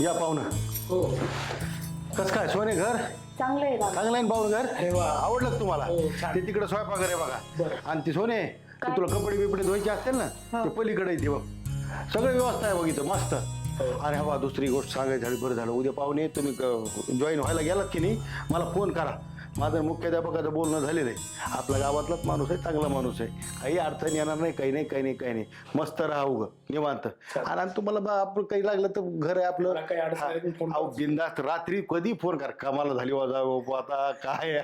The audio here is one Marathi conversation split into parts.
या पाहुणं. हो. कसं काय सोने घर? चांगलं आहे बाबा चांगलं आहे ना पाहुणं घर? अरे वा. आवडलं का तुम्हाला? हो, छान. ते तिकडे स्वयंपाक आहे बघा. आणि ती सोने ते तुला कपडे बिपडे धुवायचे असतील ना ते पलीकडे येते बघ. सगळी व्यवस्था आहे बघ इथं मस्त. अरे हवा दुसरी गोष्ट सांगायची झाली बरं झालं. उद्या पाहुणे तुम्ही जॉईन व्हायला गेलात की नाही मला फोन करा. माझं मुख्याध्यापकाचं बोलणं झालेलं आहे. आपल्या गावातलाच माणूस आहे चांगला माणूस आहे. काही अडचण येणार नाही काही नाही काही नाही काही नाही. मस्त राहा उगं निवांत. आणि आणि तुम्हाला बा आपण काही लागलं तर घर आहे आपलं. मला काही अडचण आली तर फोन अहो बिंदास्त रात्री कधी फोन कर? कमाल झाली वाजा आता काय?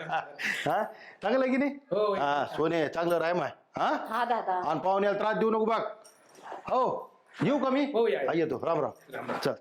हा? चांगलं आहे की नाही? हो. हा सोने चांगलं राय माय. हा? हा दादा. आणि पाहुण्याला त्रास देऊ नको बघ हो येऊ का मी? हो, या, या. हा, येतो. राम राम. चल.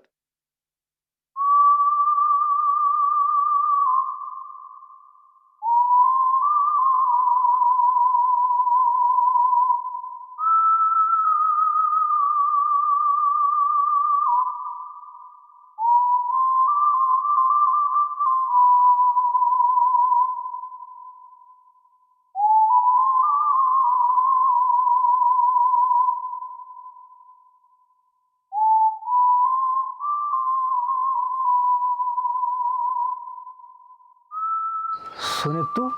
सोने तू?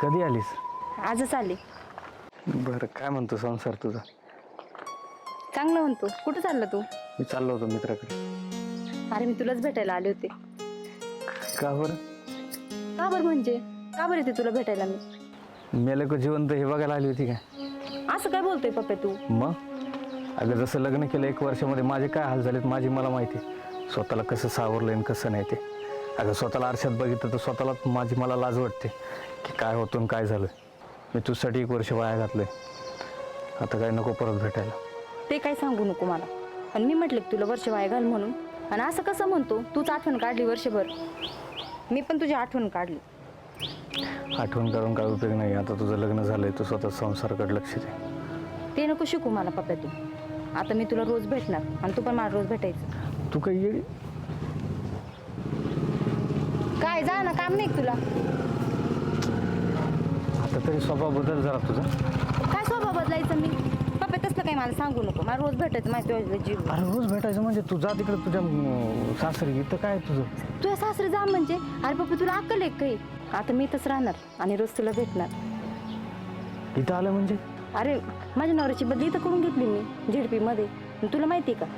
कधी आलीस? आजच आले. बरं काय म्हणतो संसार तुझा? चांगलं म्हणतो. कुठं चाललं तू? मी चाललो होतो मित्राकडे. अरे मी तुलाच भेटायला आले होते. का बरं? का बरं म्हणजे? का बरं येते तुला भेटायला मी मेलं का जिवंत हे बघायला आली होती काय असं काय बोलतोय पप्पा तू? मग? अगं जसं लग्न केलं एक वर्षामध्ये माझे काय हाल झालेत माझी मला माहिती स्वतःला कसं सावरलं आणि कसं नाही ते. अगं स्वतःला आरशात बघितलं तर स्वतःला माझी मला लाज वाटते की काय होतं आणि काय झालं. मी तुझ्यासाठी एक वर्ष वाया घातलंय. आता काय नको परत भेटायला. ते काय सांगू नको मला. आणि मी म्हटलं की तुला वर्ष वाया घाल म्हणून. आणि असं कसं म्हणतो? तूच आठवण काढली वर्षभर. मी पण तुझी आठवण काढली. आठवण काढून काय उपयोग नाही. आता तुझं लग्न झालंय तू स्वतः संसाराकडे लक्ष दे. ते नको शिकू मला पप्पा तू. आता मी तुला रोज भेटणार आणि तू पण मला रोज भेटायचं. तू काही येडी काय जा ना काम नाही का तुला? आता तरी स्वभाव बदल जरा तुझा. काय स्वभाव बदलायचं मी? पप्पा तसलं काय मला सांगू नको. मला रोज भेटायचं माहिती तुझ्या जीव अरे रोज भेटायचं म्हणजे तू जा तिकडे तुझ्या अं, सासरी इथं काय तुझं? तुझ्या सासरे जा म्हणजे? अरे पप्पा तुला अक्कल आहे काही? आता मी इथंच राहणार आणि रोज तुला भेटणार. इथं आलं म्हणजे? अरे माझ्या नवऱ्याची बदली इथं करून घेतली मी झेडपी मध्ये आणि तुला माहिती आहे का?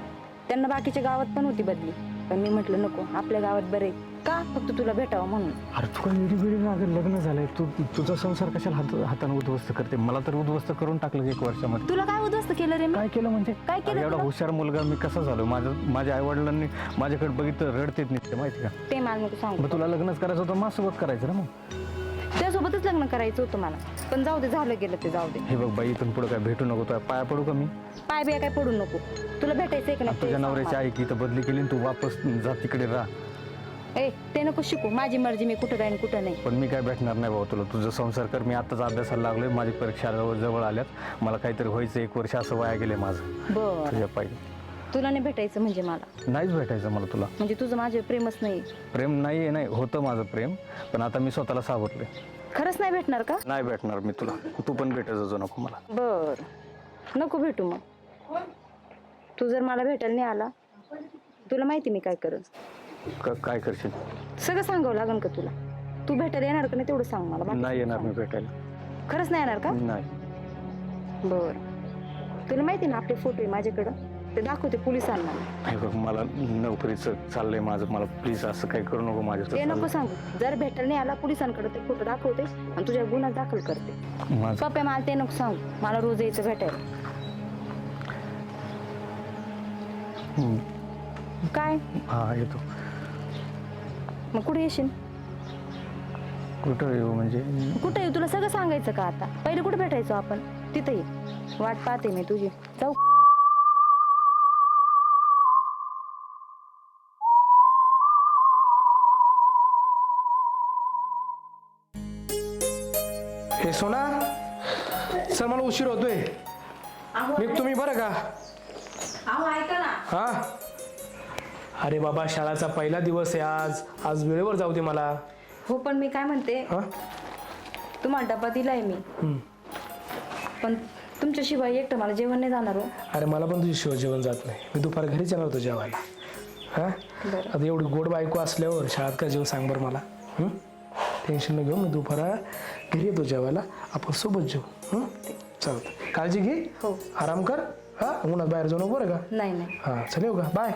त्यांना बाकीच्या गावात पण होती बदली. पण मी म्हटलं नको आपल्या गावात बरे का फक्त तुला भेटावं म्हणून? अरे तू काय इडी बिडी अगं लग्न झालंय? तू तुझा संसार कशाला हात हाताने उद्ध्वस्त करते? मला तर उद्ध्वस्त करून टाकलं एक वर्षामध्ये. तुला काय उद्ध्वस्त केलं रे मी? काय केलं म्हणजे? काय केलं अरे एवढा तुला? हुशार मुलगा मी कसा झालो? माझ्या माझ्या आई वडिलांनी माझ्याकडे बघितलं रडतेत नाही माहिती का? ते मला नको सांगू. मग तुला लग्नच करायचं होतं माझ्यासोबत करायचं ना मग? त्यासोबतच लग्न करायचं होतं मला. पण जाऊ दे झालं गेलं ते जाऊ दे. हे बघ बाई इथून पुढे काय भेटू नको तुझ्या पाया पडू का मी? पाय बिया काय पडू नको. तुला भेटायचंय का आता नाही ते तुझ्या सांग नवऱ्याची मला. आई की इथं बदली केली आणि तू वापस जा तिकडे राहा. ए ते नको शिकू. माझी मर्जी मी कुठं जाईन कुठं नाही. पण मी काय भेटणार नाही भाऊ तुला. तुझं संसार कर. मी आताच अभ्यासाला लागलोय. माझी परीक्षा जवळ जवळ आल्यात. मला काहीतरी व्हायचं एक वर्ष असं वाया गेले माझं. बर. तुझ्या पाहिजे तुला नाही भेटायचं म्हणजे मला? नाहीच भेटायचं मला तुला. म्हणजे तुझं माझे प्रेमच नाही प्रेम नाही आहे नाही. होतं माझं प्रेम. पण आता मी स्वतःला सावरले खरंच नाही भेटणार का? नाही भेटणार मी तुला. तू पण भेटत जाऊ नको मला. बर. नको भेटू मग. तू जर मला भेटायला नाही आला तुला माहिती मी काय करत क- काय करशील? सगळं सांगावं लागेल का तुला? तू भेटायला येणार का नाही तेवढं सांग मला बाकी नाही येणार मी भेटायला. खरंच नाही येणार का? नाही. बर. तुला माहिती ना आपले फोटो आहे माझ्याकडं. ते दाखवते पोलिसांना. हे बघ मला नोकरीचं चाललंय माझं. मला प्लीज असं काही करू नको ते माझ्या नको सांगू. जर भेटायला नाही आला पोलिसांकडे ते फोटो दाखवते आणि तुझ्या गुन्हा दाखल करते. माझं पप्पा मला ते नको सांगू. मला रोज यायचं भेटायला. हम्म. काय? हा येतो. मग कुठे येशील? कुठं येऊ म्हणजे? कुठे येऊ? तुला सगळं सांगायचं का आता? पहिले कुठे भेटायचो आपण? तिथे ये. वाट पाहते मी तुझी. जाऊ. हे सोना सर मला उशीर होतोय. मी बरं का. ऐका ना. हा? अरे बाबा शाळाचा पहिला दिवस आहे आज. आज वेळेवर जाऊ दे मला. हो पण मी काय म्हणते? हा? तुम्हाला डबा दिलाय मी. हम्म. पण तुमच्याशिवाय एकटं मला जेवण नाही जाणार हो. अरे मला पण तुझी शिव जेवण जात नाही. मी दुपार घरीच येणार होतो जेवायला. हा? बरं. आता एवढी गोड बायको असल्यावर शाळेत काय जेवण सांग बरं मला. टेन्शन न घेऊ मी दुपारा घरी येतो जेवायला. आपण सोबत जेऊ. हं? चालतं. काळजी घे. हो. आराम कर. हा? उन्हात बाहेर जाऊ नको बरं का? नाही नाही. हा चल येऊ का? बाय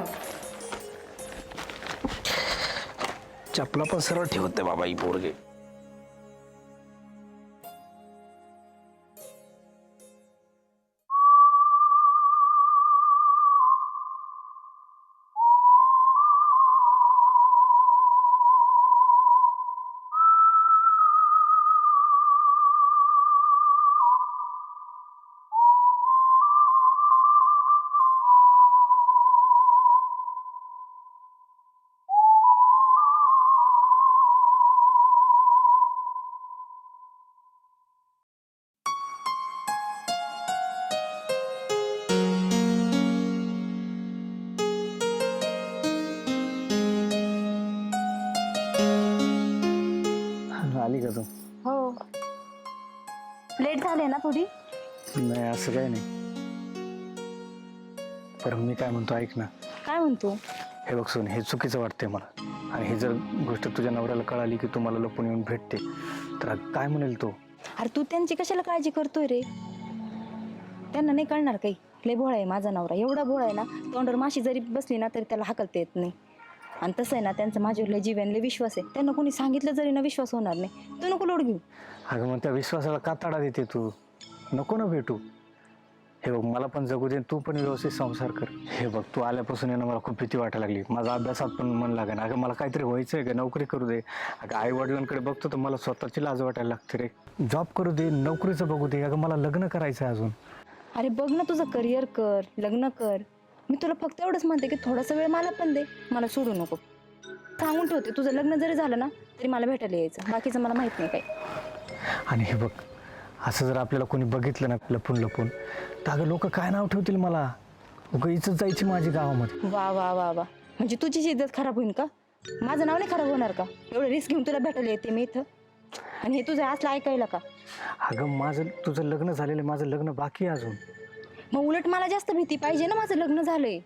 चपला पण सरळ ठेवते बाबा ही पोरगे. का तू हो. लेट झाले ना थोडी? नाही असं काही नाही. तर मी काय म्हणतो ऐक ना. काय म्हणतो? हे बघ सोन हे चुकीचं वाटतंय मला. आणि ही जर गोष्ट तुझ्या नवऱ्याला कळाली की तू मला लपून येऊन भेटते तर काय म्हणेल तो? अरे तू त्यांची कशाला काळजी करतोय रे? त्यांना नाही कळणार काही. लय भोळा आहे माझा नवरा. एवढा भोळा आहे ना तोंडावर माशी जरी बसली ना तरी त्याला हाकलता येत नाही. आणि तसं आहे ना त्यांचा माझ्यावर लय जीवन लय विश्वास आहे. त्यांना कोणी सांगितलं जरी ना विश्वास होणार नाही. तू नको लोड घेऊ. अगं मग त्या विश्वासाला का तडा देते तू? नको ना भेटू. हे बघ मला पण जगू दे तू पण व्यवस्थित संसार कर. हे बघ तू आल्यापासून ना मला खूप भीती वाटायला लागली. माझा अभ्यासात पण मन लागेल अगं मला काहीतरी व्हायचं आहे का नोकरी करू दे. अगं आई वडिलांकडे बघतो तर मला स्वतःची लाज वाटायला लागते रे. जॉब करू दे नोकरीचं बघू दे. अगं मला लग्न करायचं आहे अजून. अरे बघ ना तुझं करिअर कर लग्न कर. मी तुला फक्त एवढंच म्हणते की थोडासा वेळ मला पण दे. मला सोडू नको. सांगून ठेवते तुझं लग्न जरी झालं ना तरी मला भेटायला यायचं. बाकीचं मला माहीत नाही काही. आणि हे बघ असं जर आपल्याला कोणी बघितलं ना लपून लपून तर अगं लोक काय नाव ठेवतील मला? उगं इज्जत जायची माझी गावामध्ये. वा वा वा वा. म्हणजे तुझी इज्जत खराब होईल का? माझं नाव नाही खराब होणार का? एवढं रिस्क घेऊन तुला भेटायला येते मी इथं. आणि हे तुझं असलं ऐकायला का? अगं माझं तुझं लग्न झालेलं आहे, माझं लग्न बाकी आहे अजून. मग उलट मला जास्त भीती पाहिजे ना माझं लग्न झालंय.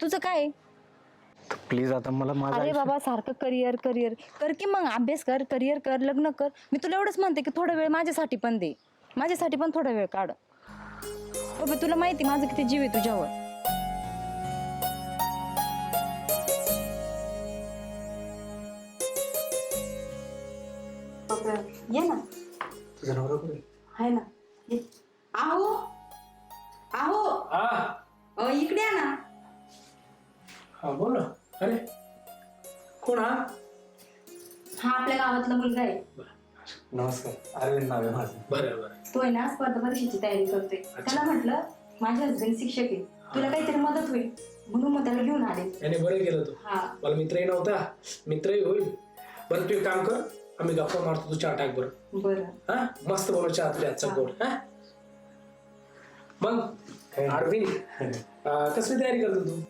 तुझं काय? प्लीज आता मला माझं अरे आयुष्य- बाबा सारखं करिअर करिअर कर की मग अभ्यास कर करिअर कर लग्न कर. मी तुला एवढंच म्हणते की थोडा वेळ माझ्यासाठी पण दे. माझ्यासाठी पण थोडा वेळ काढ. बाबा तुला माहिती माझं किती जीव आहे तुझ्यावर. ये ना. तुझा नवरा कुठे आहे? ना. ये. आहो. आहो. हा. अ, इकडे या ना. हा बोल ना. अरे कोण हा? हा आपल्या गावातला मुलगा आहे. नमस्कार. अरविंद नाव आहे माझं. बरं बरं. तो आहे ना स्पर्धा परीक्षेची तयारी करतोय. त्याला म्हटलं माझे हसबंड शिक्षक आहे. तुला काहीतरी मदत होईल. म्हणून मग त्याला घेऊन आले. याने बरं केलं तू. हा. मला मित्रही नव्हता. मित्रही होईल. बरं तू एक काम कर. आम्ही गप्पा मारतो. तू चहा टाक बरं. बरं. हा? मस्त बनव चहा तुझ्या आजचा गोड. हा? मग? अरविंद कसली तयारी करतो तू?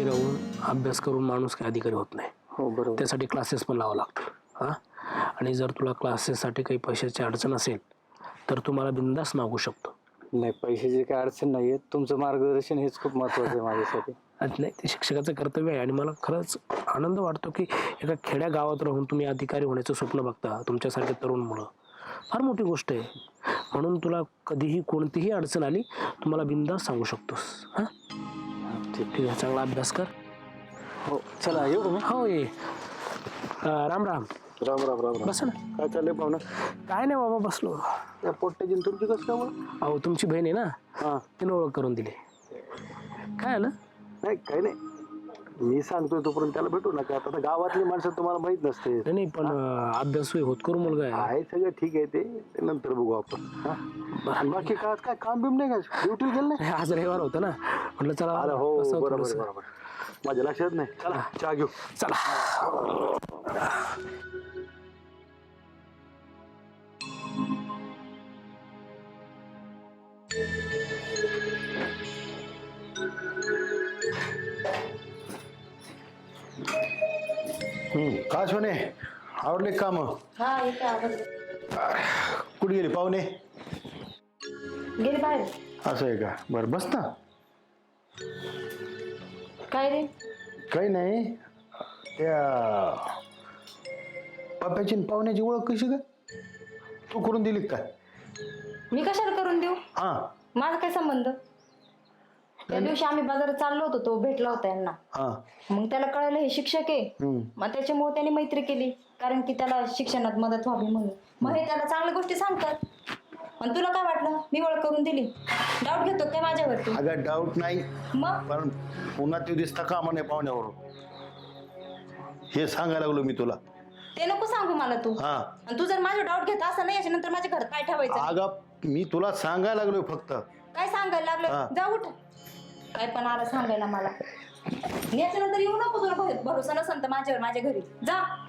घरी राहून अभ्यास करून माणूस काही अधिकारी होत नाही. हो बरोबर. त्यासाठी क्लासेस पण लावा लागतात. हा? आणि जर तुला क्लासेससाठी काही पैशाची अडचण असेल तर तू मला बिंदास मागू शकतो. नाही पैशाची काय अडचण नाही तुमचं मार्गदर्शन हेच खूप महत्वाचं आहे माझ्यासाठी. आणि नाही ते शिक्षकाचं कर्तव्य आहे. आणि मला खरंच आनंद वाटतो की एका खेड्या गावात राहून तुम्ही अधिकारी होण्याचं स्वप्न बघता. तुमच्यासारखे तरुण मुलं. फार मोठी गोष्ट आहे. म्हणून तुला कधीही कोणतीही अडचण आली तू मला बिंदास सांगू शकतोस. हां? ठीक ठीक आहे चांगला अभ्यास कर. हो चला येऊ का मी हो ये. अं, राम राम. राम राम राम राम. बस ना. काय चाललंय पाहुणं? काय नाही बाबा बसलो. त्या पोट्ट्याची आणि तुमची कसं काय ओळख? अहो तुमची बहीण आहे ना. हा. तिने ओळख करून दिली. काय आलं? नाही काही नाही. मी सांगतोय तोपर्यंत त्याला भेटू नका. आता गावातली माणसं तुम्हाला माहीत नसते नाही, नाही पण अभ्यास होत करू मुलगा आहे. आहे सगळं ठीक आहे ते. ते नंतर बघू आपण. हा? आणि बाकी काय काय काम बिम नाही का? ड्युटी गेलं नाही? नाही, आज रविवार होता ना. म्हटलं चला अरे हो बरोबर थोडंसं. बरोबर. माझ्या लक्षात नाही. चला. चहा घेऊ. चला. हम्म, काय सोने? आवडले काम? हा आवाज कुठे गेली? पाहुणे? गेले बाहेर. असं आहे का? बरं बस ना काय रे? काही नाही. त्या पप्याची आणि पाहुण्याची ओळख कशी काय तू करून दिली का? मी कशाला करून देऊ? हा. माझा काय संबंध? त्या दिवशी आम्ही बाजारात चाललो होतो तो भेटला होता यांना. हा. मग त्याला कळलं हे शिक्षक आहे. हम्म. मग त्याच्यामुळे त्याने मैत्री केली कारण की त्याला शिक्षणात मदत व्हावी म्हणून. मग हे त्याला चांगल्या गोष्टी सांगतात. आणि तुला काय वाटलं? मी ओळख करून दिली. डाऊट घेतो काय माझ्यावरती? अगं डाऊट नाही. मग? कारण पुन्हा ते दिसता का म्हणे पाहुण्यावरून हे सांगायला लागलो मी तुला. ते नको सांगू मला तू. हा. आणि तू जर माझं डाऊट घेत असं नाही याच्यानंतर माझ्या घरात काय ठेवायचं? अगं मी तुला सांगायला लागलोय फक्त. काय सांगायला हा. लागलं जा उठ. काय पण आला सांगायला मला. याच्यानंतर येऊ नको तुला भर- भरोसा नसेल तर माझ्यावर माझ्या घरी. जा.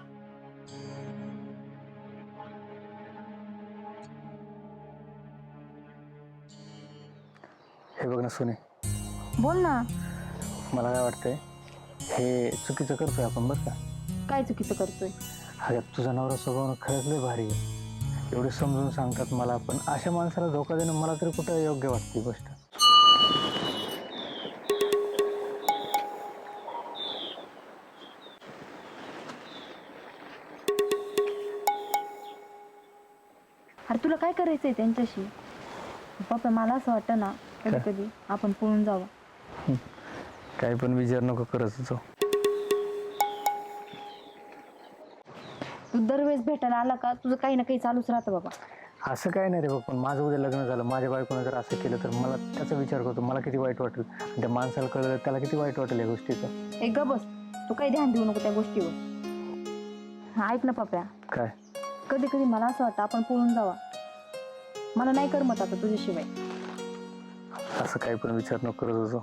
हे बघ ना सोने. बोल ना. मला काय वाटतंय हे चुकीचं करतोय आपण बरं का? काय चुकीचं करतोय? अगं तुझा नवरा स्वभाव खरंच लय भारी आहे. एवढे समजून सांगतात मला पण. अशा माणसाला धोका देणं मला तरी कुठं योग्य वाटते ही गोष्ट? काय करायचंय त्यांच्याशी? पप्पा मला असं वाटतं ना कधी कधी आपण पळून जावं. काही पण विचार नको करत होतो. तू दरवेळेस भेटायला आला का? तुझं काही ना काही चालूच राहतं बाबा. असं काय नाही रे बघ पण माझं उद्या लग्न झालं. माझ्या बायकोनं जर असं केलं तर मला त्याचा विचार करतो. मला किती वाईट वाटेल. आणि त्या माणसाला कळलं त्याला किती वाईट वाटेल या गोष्टीचं. एक ग बस. तू काही ध्यान देऊ नको त्या गोष्टीवर. हा, ऐक ना पप्या. काय? कधी कधी मला असं वाटतं आपण पळून जावा. मला नाही करमत आता तुझ्याशिवाय. असं काही पण विचार नको करत होतो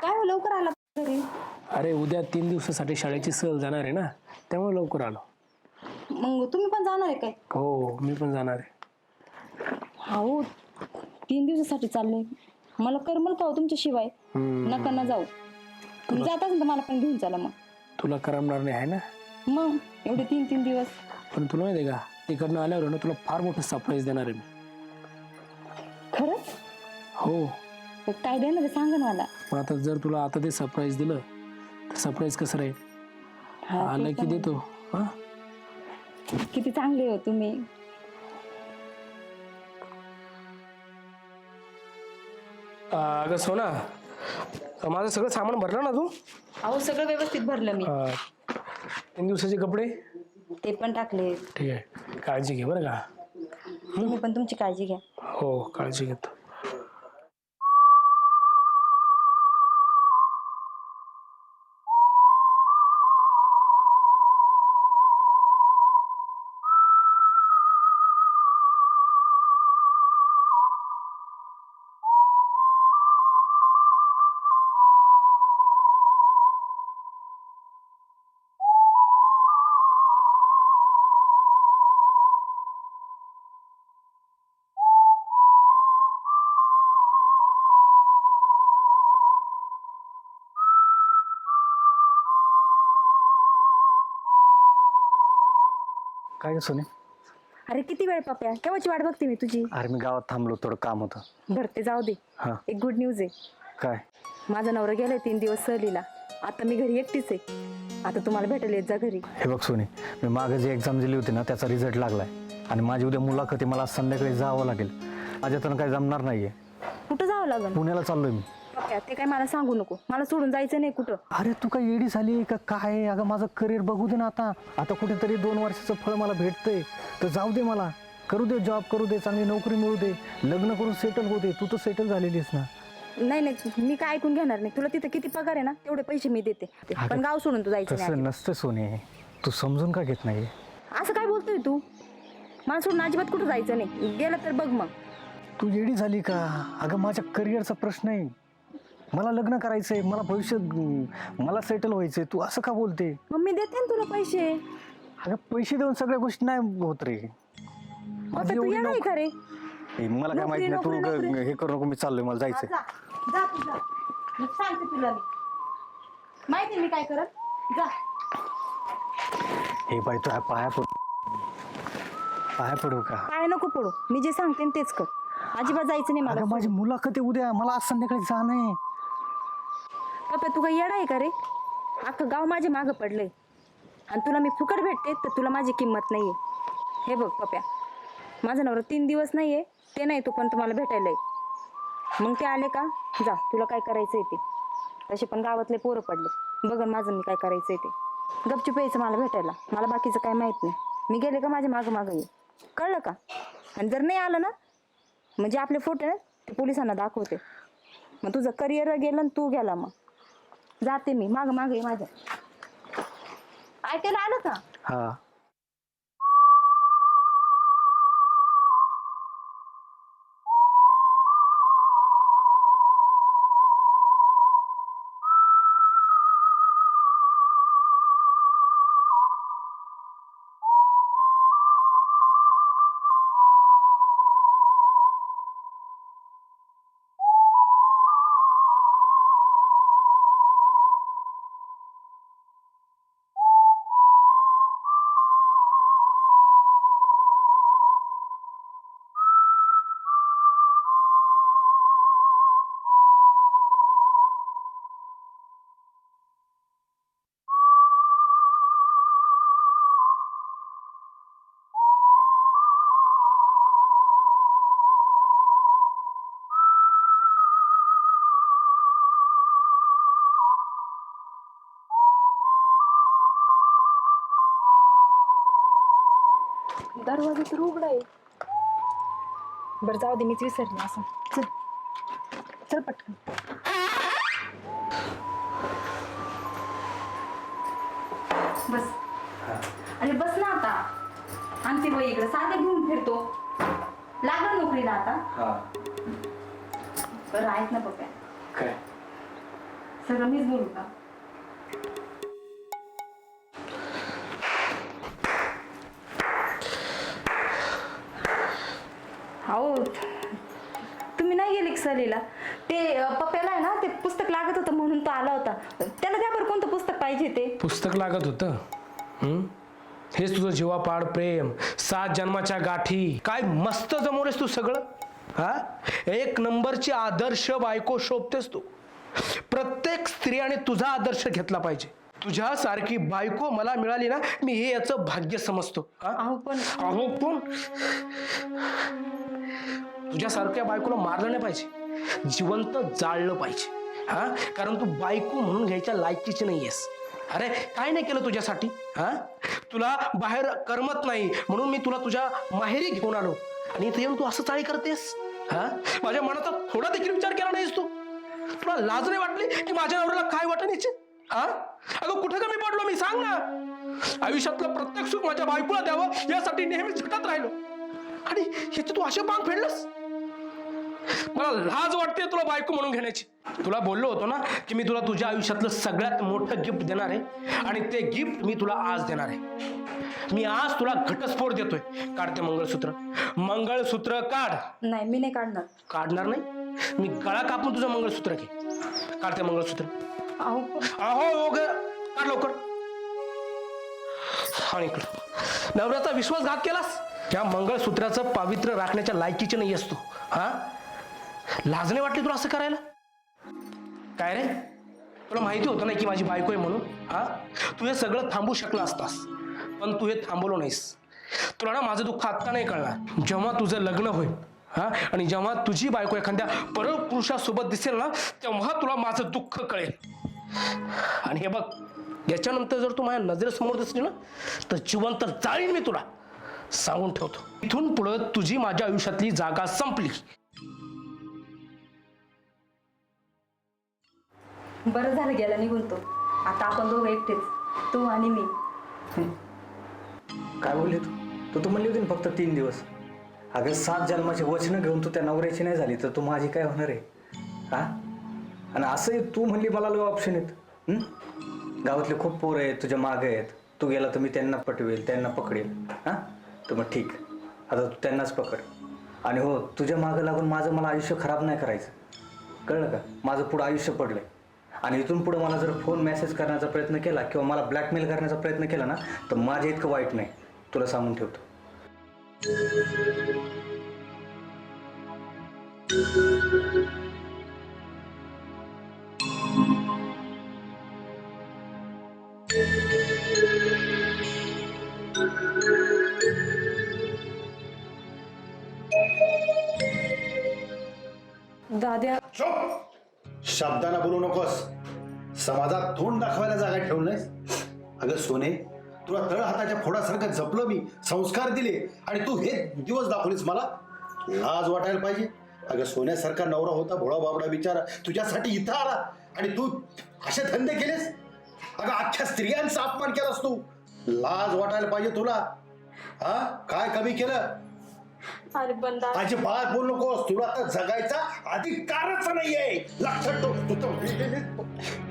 काय हो लवकर आला घरी? अरे उद्या तीन दिवसासाठी शाळेची सहल जाणार आहे ना त्यामुळे लवकर आलो. मग तुम्ही पण जाणार आहे काय? हो मी पण जाणार आहे. हो तीन दिवसासाठी चालले मला करमल का हो तुमच्याशिवाय? नका ना जाऊ. तुम्ही जात असेल तर मला पण घेऊन चला मग. तुला करमणार नाही आहे ना? मग एवढे तीन तीन दिवस. पण तुला माहिती आहे का तिकडनं आल्यावर ना तुला फार मोठं सरप्राईज देणार आहे मी. खरंच? हो. काय देणार आहे सांगा ना मला. पण आता जर तुला आता ते सरप्राईज दिलं तर सरप्राईज कसं राहील? हा, ते आलं की पण. देतो. हा? किती चांगले हो तुम्ही. अगं सोना माझं सगळं सामान भरलं ना तू? अहो सगळं व्यवस्थित भरलं मी. अं, तीन दिवसाचे कपडे? ते पण टाकले. ठीक आहे. काळजी घे बरं का. तुम्ही पण तुमची काळजी घ्या. हो काळजी घेतो. काय सोने? अरे किती वेळ पप्या? केव्हाची वाट बघते मी तुझी? अरे मी गावात थांबलो थोडं काम होतं. भरते जाऊ दे. हां. एक गुड न्यूज आहे. काय? माझा नवरा गेलाय तीन दिवस सहलीला. आता मी घरी एकटीच आहे. आता तुम्हाला भेटायला येत जा घरी. हे बघ सोनी मी मागे जी एक्झाम दिली होती ना त्याचा रिझल्ट लागलाय. आणि माझी उद्या मुलाखती मला आज संध्याकाळी जावं लागेल. माझ्या तर काही जमणार नाहीये. कुठं जावं लागेल पुण्याला चाललोय मी. ते काय मला सांगू नको. मला सोडून जायचं नाही कुठं. अरे तू काय येडी झाली का काय अगं माझं करिअर बघू दे ना आता. आता कुठेतरी दोन वर्षाचं फळ मला भेटतंय. तर जाऊ दे मला. करू दे जॉब करू दे चांगली नोकरी मिळू दे. लग्न करून सेटल होऊ दे. तू तर सेटल झालेलीस ना. नाही नाही मी काय ऐकून घेणार नाही. तुला तिथं किती पगार आहे ना तेवढे पैसे मी देते. पण गाव सोडून तू जायचं नाही तसं नसतं सोने. तू समजून का घेत नाही? असं काय बोलतोय तू? मला सोडून अजिबात कुठं जायचं नाही. गेलं तर बघ मग. तू येडी झाली का? अगं माझ्या करिअरचा प्रश्न आहे. मला लग्न करायचंय मला भविष्य मला सेटल व्हायचंय. तू असं का बोलते? मग मी देते ना तुला पैसे. अगं पैसे देऊन सगळ्या गोष्टी नाही होत रे. माझी पप्प्या, तू एवढी येणार नोक- का रे? ए, मला काय नोकरी, माहीत नाही तू नोकरी, ग- नोकरी. हे करू नको मी चाललोय मला जायचंय. जा. जा तू जा. मी सांगते तुला मी. माहिती आहे मी काय करत? जा. हे बाई तू पाया पड पाया पडू का? काय नको पडू. मी जे सांगते ना तेच कर. अजिबात जायचं नाही मला. अगं माझी मुलाखत आहे उद्या. मला आज संध्याकाळी जाणं आहे. तू काही येडा आहे का रे? अख्खं गाव माझे मागं पडलंय. आणि तुला मी फुकट भेटते तर तुला माझी किंमत नाहीये. हे बघ पप्या माझा नवरा तीन दिवस नाहीये ते नाही तू पण तुम्हाला भेटायला आहे मग ते आले का? जा तुला काय करायचंय ते. तसे पण गावातले पोरं पडले. बघ माझं मी काय करायचंय ते. गपचूप यायचं मला भेटायला. मला बाकीचं काय माहीत नाही. मी गेले का माझ्या मागं मागं ये कळलं का? आणि जर नाही आलं ना म्हणजे आपले फोटो ते पोलिसांना दाखवते. मग तुझं करिअर गेलं आणि तू गेला मग. जाते मी. माग माग ये माझ्या. ऐकायला आलं का? हा. दरवाजा तर उघडा आहे. बरं जाऊ दे मीच विसरले असं. चल. चल पटकन. बस. अरे बस ना आता. आमचे वय इकडे. साधे घेऊन फिरतो. लागला नोकरीला आता. बरं ऐक ना पप्प्या काय? सगळं मीच बोलू का? तुम्ही नाही गेले सहलीला? ते पप्प्याला आहे ना ते पुस्तक लागत होतं म्हणून तो आला होता. त्याला द्या बरं कोणतं पुस्तक पाहिजे ते. पुस्तक लागत होतं? हं? हेच तुझं जीवापाड प्रेम सात जन्माच्या गाठी. काय मस्त जमवलेस तू सगळं हा? एक नंबरची आदर्श बायको शोभतेस तू. प्रत्येक स्त्रियाने तुझा आदर्श घेतला पाहिजे. तुझ्यासारखी बायको मला मिळाली ना मी हे याचं भाग्य समजतो. हा? अहो पण अहो पण तुझ्यासारख्या बायकोला मारलं नाही पाहिजे. जिवंत जाळलं पाहिजे. हा? कारण तू बायको म्हणून घ्यायच्या लायकीची नाहीयेस. अरे काय नाही केलं तुझ्यासाठी? हा? तुला बाहेर करमत नाही म्हणून मी तुला तुझ्या माहेरी घेऊन आलो. आणि इथे येऊन तू असं चाळी करतेस? हा? माझ्या मनाचा थोडा देखील विचार केला नाहीस तू. तुला लाज नाही वाटली की माझ्या नवऱ्याला काय वाटण याची? हा? अगं कुठं कमी पडलो मी? सांग ना. आयुष्यातलं प्रत्येक सुख माझ्या बायकोला द्यावं यासाठी नेहमी झटत राहिलो. आणि ह्याचे तू असे बांग फेडलंस? मला लाज वाटते तुला बायको म्हणून घेण्याची. तुला बोललो होतो ना की मी तुला तुझ्या आयुष्यातलं सगळ्यात मोठं गिफ्ट देणार आहे आणि ते गिफ्ट मी तुला आज देणार आहे. मी आज तुला घटस्फोट देतोय. काढते मंगळसूत्र. मंगळसूत्र काढ. नाही मी नाही काढणार. काढणार नाही? मी गळा कापून तुझं मंगळसूत्र घे. काढते मंगळसूत्र. अहो अहो हो ग काढ लवकर. आणि इकडं. नवऱ्याचा विश्वासघात केलास? त्या मंगळसूत्राचं पावित्र्य राखण्याच्या लायकीचे नाही असतो. हा? लाजणे नाही वाटली तुला असं करायला? काय रे? तुला माहिती होतं नाही की माझी बायको आहे म्हणून? हा? तू हे सगळं थांबू शकला असतास पण तू हे थांबवलो नाहीस. तुला ना माझं दुःख आत्ता नाही कळणार. जेव्हा तुझं लग्न होईल हा? आणि जेव्हा तुझी बायको एखाद्या परपुरुषासोबत दिसेल ना तेव्हा तुला माझं दुःख कळेल. आणि हे बघ याच्यानंतर जर तू माझ्या नजरेसमोर दिसली ना तर जिवंत जाळीन मी तुला. सांगून ठेवतो. इथून पुढं तुझी माझ्या आयुष्यातली जागा संपली. बरं झालं गेला निघून तो. आता आपण दोघं एकटेच. तू आणि मी. काय बोलली तू? तू तर म्हणली होती ना फक्त तीन दिवस. अगं सात जन्माची वचनं घेऊन तू त्या नवऱ्याची नाही झाली तर तू माझी काय होणार आहे? हा? आणि असंही तू म्हणली मला लय ऑप्शन आहेत. हं? गावातले खूप पोरं आहेत तुझ्या मागे आहेत. तू गेला तर मी त्यांना पटवेल त्यांना पकडेल. हां? तर मग ठीक. आता तू त्यांनाच पकड. आणि हो तुझ्या मागं लागून माझं मला आयुष्य खराब नाही करायचं. कळलं का? माझं पुढं आयुष्य पडलंय. आणि इथून पुढं मला जर फोन मेसेज करण्याचा प्रयत्न केला किंवा मला ब्लॅकमेल करण्याचा प्रयत्न केला ना तर माझं इतकं वाईट नाही. तुला सांगून ठेवतो. दाद्या चुप. शब्दांना बोलू नकोस. समाजात तोंड दाखवायला जागा ठेवू नयेस अगं सोने तुला तळ हाताच्या फोडासारखं जपलं मी संस्कार दिले आणि तू हे दिवस दाखवलीस मला. लाज वाटायला पाहिजे. अगं सोन्यासारखा नवरा होता भोळा बाबडा बिचारा तुझ्यासाठी इथं आला आणि तू असे धंदे केलेस? अगं अख्ख्या स्त्रियांचा अपमान केलास तू. लाज वाटायला पाहिजे तुला. हा? काय कमी केलं? अरे बंदा. अजिबात बोलू नकोस. तुला आता जगायचा अधिकारच नाहीये. लक्षात ठेव. तू तर